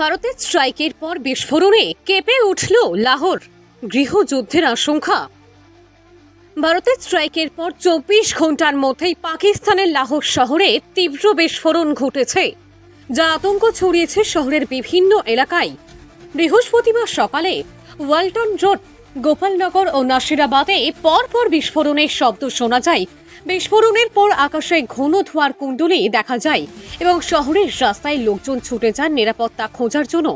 ভারতের স্ট্রাইকের পর বিস্ফোরণে কেঁপে উঠল লাহোর। গৃহযুদ্ধের আশঙ্কা। ভারতের স্ট্রাইকের পর চব্বিশ ঘণ্টার মধ্যেই পাকিস্তানের লাহোর শহরে তীব্র বিস্ফোরণ ঘটেছে, যা আতঙ্ক ছড়িয়েছে শহরের বিভিন্ন এলাকায়। বৃহস্পতিবার সকালে ওয়ালটন রোড গোপালনগর ও নাসিরাবাদে পরপর বিস্ফোরণের শব্দ শোনা যায়। বিস্ফোরণের পর আকাশে ঘন ধোয়ার কুণ্ডলি দেখা যায় এবং শহরের রাস্তায় লোকজন ছুটে যান নিরাপত্তা খোঁজার জন্য।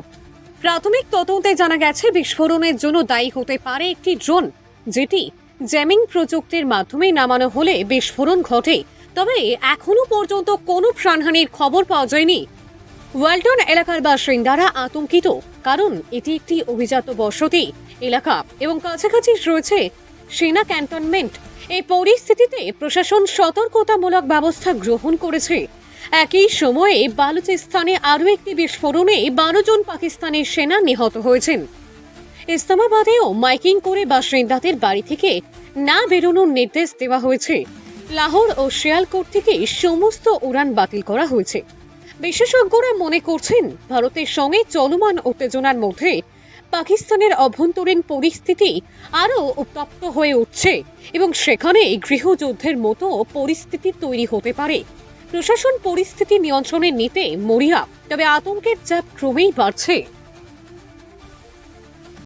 প্রাথমিক তদন্তে জানা গেছে, বিস্ফোরণের জন্য দায়ী হতে পারে একটি ড্রোন, যেটি জ্যামিং প্রযুক্তির মাধ্যমে নামানো হলে বিস্ফোরণ ঘটে। তবে এখনও পর্যন্ত কোনো প্রাণহানির খবর পাওয়া যায়নি। ওয়ালটন এলাকার বাসিন্দারা আতঙ্কিত, কারণ এটি একটি অভিজাত বসতি, এলাকা এবং কাছাকাছি রয়েছে সেনা ক্যান্টনমেন্ট। এই পরিস্থিতিতে প্রশাসন সতর্কতামূলক ব্যবস্থা গ্রহণ করেছে। একই সময়ে বালুচিস্তানে আরও একটি বিস্ফোরণে বারো জন পাকিস্তানের সেনা নিহত হয়েছেন। ইসলামাবাদেও মাইকিং করে বাসিন্দাদের বাড়ি থেকে না বেরোনোর নির্দেশ দেওয়া হয়েছে। লাহোর ও শিয়ালকোট থেকে সমস্ত উড়ান বাতিল করা হয়েছে। বিশেষজ্ঞরা মনে করছেন ভারতের সঙ্গে চলমান উত্তেজনার মধ্যে পাকিস্তানের অভ্যন্তরীণ পরিস্থিতি আরও উত্তপ্ত হয়ে উঠছে এবং সেখানে গৃহযুদ্ধের মতো পরিস্থিতি তৈরি হতে পারে। প্রশাসন পরিস্থিতি নিয়ন্ত্রণে নিতে মরিয়া, তবে আতঙ্কের চাপ ক্রমেই বাড়ছে।